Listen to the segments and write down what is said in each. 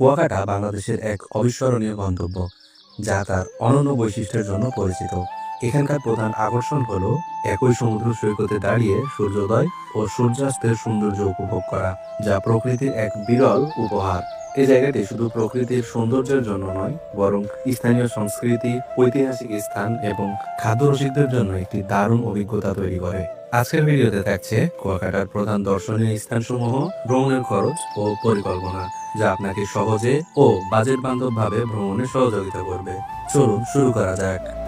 কুয়াকাটা বাংলাদেশের এক অবিস্মরণীয় গন্তব্য, যা তার অনন্য বৈশিষ্ট্যের জন্য পরিচিত। এখানকার প্রধান আকর্ষণ হল একই সমুদ্র সৈকতে দাঁড়িয়ে সূর্যোদয় ও সূর্যাস্তের সৌন্দর্য উপভোগ করা, যা প্রকৃতির এক বিরল উপহার। এই জায়গাটি শুধু প্রকৃতির সৌন্দর্যের জন্য নয়, বরং স্থানীয় সংস্কৃতি, ঐতিহাসিক স্থান এবং খাদ্য রসিকদের জন্য একটি দারুণ অভিজ্ঞতা তৈরি করে। আজকের ভিডিওতে থাকছে কুয়াকাটার প্রধান দর্শনীয় স্থানসমূহ, ভ্রমণের খরচ ও পরিকল্পনা, যা আপনাকে সহজে ও বাজেট বান্ধব ভাবে ভ্রমণে সহযোগিতা করবে। চলুন শুরু করা যাক।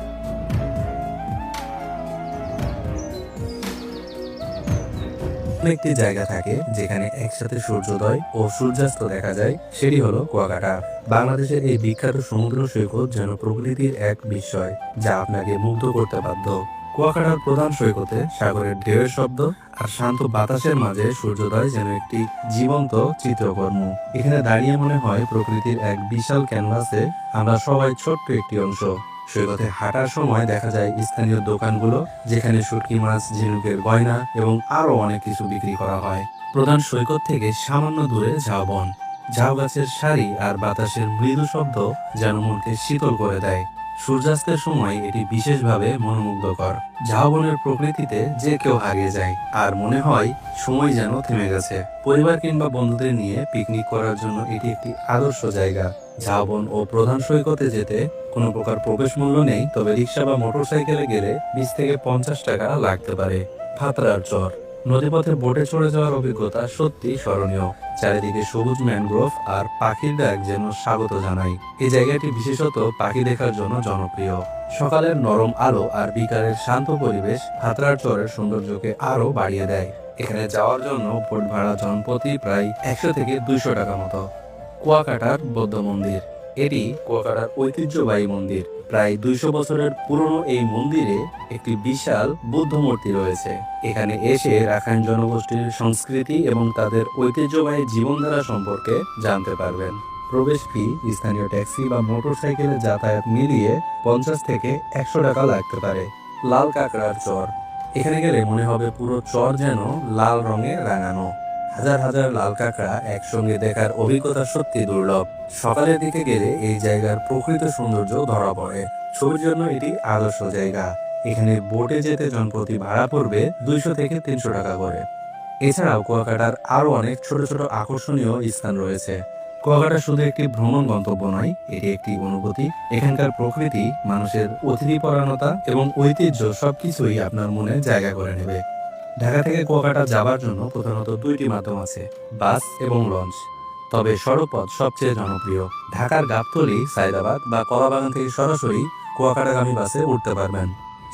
একটি জায়গা থাকে যেখানে একসাথে সূর্যোদয় ও সূর্যাস্ত দেখা যায়, সেটি হলো কুয়াকাটা। বাংলাদেশের এই বিখ্যাত সমুদ্র সৈকত যেন প্রকৃতির এক বিস্ময়, যা আপনাকে মুগ্ধ করতে বাধ্য। কুয়াকাটার প্রধান সৈকতে সাগরের ঢেউয়ের শব্দ আর শান্ত বাতাসের মাঝে সূর্যোদয় যেন একটি জীবন্ত চিত্রকর্ম। এখানে দাঁড়িয়ে মনে হয় প্রকৃতির এক বিশাল ক্যানভাসে আমরা সবাই ছোট্ট একটি অংশ। সৈকতে হাঁটার সময় দেখা যায় স্থানীয় দোকানগুলো যেখানে শুটকি মাছ, ঝিনুকের গয়না এবং আরও অনেক কিছু বিক্রি করা হয়। প্রধান সৈকত থেকে সামান্য দূরে ঝাউবন। ঝাউ গাছের সারি আর বাতাসের মৃদু শব্দ যেন মনকে শীতল করে দেয়। সূর্যাস্তের সময় এটি বিশেষভাবে মনোমুগ্ধকর। ঝাউবনের প্রকৃতিতে যে কেউ হারিয়ে যায়, আর মনে হয় সময় যেন থেমে গেছে। পরিবার কিংবা বন্ধুদের নিয়ে পিকনিক করার জন্য এটি একটি আদর্শ জায়গা। ঝাউবন ও প্রধান সৈকতে যেতে কোনো প্রকার প্রবেশ মূল্য নেই, তবে রিক্সা বা মোটরসাইকেলে গেলে বিশ থেকে পঞ্চাশ টাকা লাগতে পারে। ফাতরার চর। নদীপথে বোটে চড়ে যাওয়ার অভিজ্ঞতা সত্যি স্মরণীয়। চারিদিকে সবুজ ম্যানগ্রোভ আর পাখির ডাক যেন স্বাগত জানাই এই জায়গাটি বিশেষত পাখি দেখার জন্য জনপ্রিয়। সকালের নরম আলো আর বিকালের শান্ত পরিবেশ হাতরার চরের সৌন্দর্যকে আরও বাড়িয়ে দেয়। এখানে যাওয়ার জন্য বোট ভাড়া জনপ্রতি প্রায় একশো থেকে দুইশো টাকা মতো। কুয়াকাটার বৌদ্ধ মন্দির। এটি কুয়াকাটার ঐতিহ্যবাহী মন্দির। প্রায় দুইশো বছরের পুরনো এই মন্দিরে একটি বিশাল বুদ্ধ মূর্তি রয়েছে। এখানে এসে রাখাইন জনগোষ্ঠীর সংস্কৃতি এবং তাদের ঐতিহ্যবাহী জীবনধারা সম্পর্কে জানতে পারবেন। প্রবেশ ফি, স্থানীয় ট্যাক্সি বা মোটরসাইকেলে যাতায়াত মিলিয়ে পঞ্চাশ থেকে একশো টাকা লাগতে পারে। লাল কাঁকড়ার চর। এখানে গেলে মনে হবে পুরো চর যেন লাল রঙে রাঙানো। হাজার হাজার লাল কাঁকড়া একসঙ্গে দেখার অভিজ্ঞতা সত্যি দুর্লভ। সকালের দিকে গেলে এই জায়গার প্রকৃত সৌন্দর্য ধরা পড়ে। ছবির জন্য এটি আদর্শ জায়গা। এখানে বোটে যেতে জনপ্রতি ভাড়া পড়বে দুইশো থেকে তিনশো টাকা করে। এছাড়াও কুয়াকাটার আরও অনেক ছোট ছোট আকর্ষণীয় স্থান রয়েছে। কুয়াকাটা শুধু একটি ভ্রমণ গন্তব্য নয়, এটি একটি অনুভূতি। এখানকার প্রকৃতি, মানুষের অতিথিপরায়ণতা এবং ঐতিহ্য সবকিছুই আপনার মনে জায়গা করে নেবে। ঢাকা থেকে কুয়াকাটা যাবার জন্য প্রধানত দুইটি মাধ্যম আছে, বাস এবং লঞ্চ। তবে সড়কপথ সবচেয়ে জনপ্রিয়। ঢাকার গাবতলী, সাইদাবাদ বা কলাবাগান থেকে সরাসরি কুয়াকাটাগামী বাসে উঠতে পারবেন।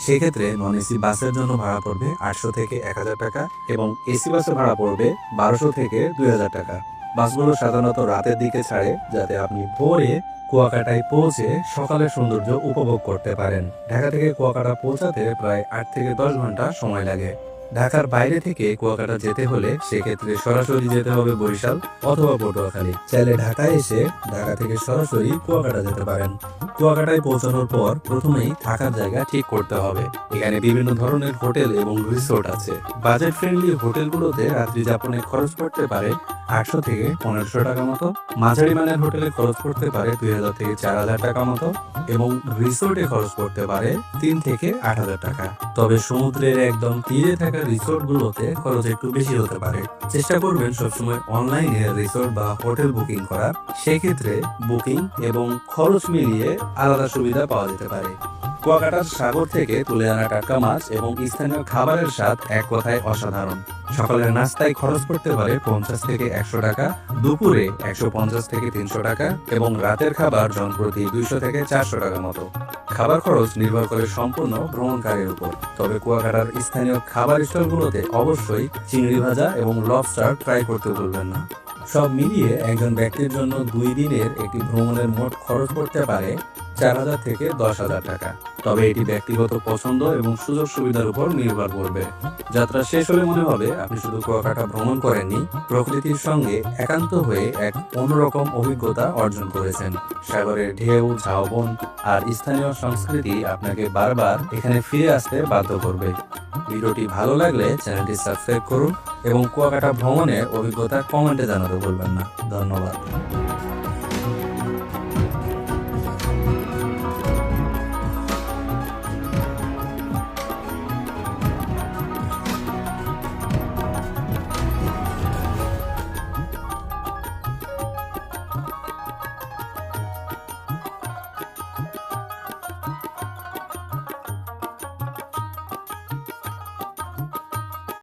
সেক্ষেত্রে নন এসি বাসের জন্য ভাড়া পড়বে আটশো থেকে এক হাজার টাকা এবং এসি বাসে ভাড়া পড়বে বারোশো থেকে দুই হাজার টাকা। বাসগুলো সাধারণত রাতের দিকে ছাড়ে যাতে আপনি ভোরে কুয়াকাটায় পৌঁছে সকালের সৌন্দর্য উপভোগ করতে পারেন। ঢাকা থেকে কুয়াকাটা পৌঁছাতে প্রায় আট থেকে দশ ঘণ্টা সময় লাগে। ঢাকার বাইরে থেকে কুয়াকাটা যেতে হলে সেক্ষেত্রে সরাসরি যেতে হবে বরিশাল অথবা পটুয়াখালী। চাইলে ঢাকায় এসে ঢাকা থেকে সরাসরি কুয়াকাটা যেতে পারেন। কুয়াকাটায় পৌঁছানোর পর প্রথমেই থাকার জায়গা ঠিক করতে হবে। এখানে বিভিন্ন ধরনের হোটেল এবং রিসোর্ট আছে। বাজেট ফ্রেন্ডলি হোটেলগুলোতে রাত্রি যাপনে খরচ পড়তে পারে আটশো থেকে পনেরোশো টাকা মতো। মাঝারি মানের হোটেলে খরচ পড়তে পারে দুই হাজার থেকে চার হাজার টাকা মতো এবং রিসোর্টে খরচ পড়তে পারে তিন থেকে আট হাজার টাকা। তবে সমুদ্রের একদম তীরে থাকা রিসোর্ট গুলোতে খরচ একটু বেশি হতে পারে। চেষ্টা করবেন সবসময় অনলাইনে রিসোর্ট বা হোটেল বুকিং করার। সেক্ষেত্রে বুকিং এবং খরচ মিলিয়ে আলাদা সুবিধা পাওয়া যেতে পারে। কুয়াকাটার সাগর থেকে তুলে আনা টাটকা মাছ এবং স্থানীয় খাবারের স্বাদ এক কথায় অসাধারণ। সকালের নাস্তায় খরচ পড়তে পারে পঞ্চাশ থেকে একশো টাকা, দুপুরে একশো পঞ্চাশ থেকে তিনশো টাকা এবং রাতের খাবার জনপ্রতি দুইশো থেকে চারশো টাকা মতো। খাবার খরচ নির্ভর করে সম্পূর্ণ ভ্রমণকারীর উপর। তবে কুয়াকাটার স্থানীয় খাবার স্টলগুলোতে অবশ্যই চিংড়ি ভাজা এবং লবস্টার ট্রাই করতে ভুলবেন না। সব মিলিয়ে একজন ব্যক্তির জন্য দুই দিনের একটি ভ্রমণের মোট খরচ পড়তে পারে চার হাজার থেকে দশ হাজার টাকা। তবে এটি ব্যক্তিগত পছন্দ এবং সুযোগ সুবিধার উপর নির্ভর করবে। যাত্রা শেষ হলে মনে হবে আপনি শুধু কুয়াকাটা ভ্রমণ করেননি, প্রকৃতির সঙ্গে একান্ত হয়ে এক অন্যরকম অভিজ্ঞতা অর্জন করেছেন। সাগরের ঢেউ, ঝাউবন আর স্থানীয় সংস্কৃতি আপনাকে বারবার এখানে ফিরে আসতে বাধ্য করবে। ভিডিওটি ভালো লাগলে চ্যানেলটি সাবস্ক্রাইব করুন এবং কুয়াকাটা ভ্রমণের অভিজ্ঞতা কমেন্টে জানাতে ভুলবেন না। ধন্যবাদ।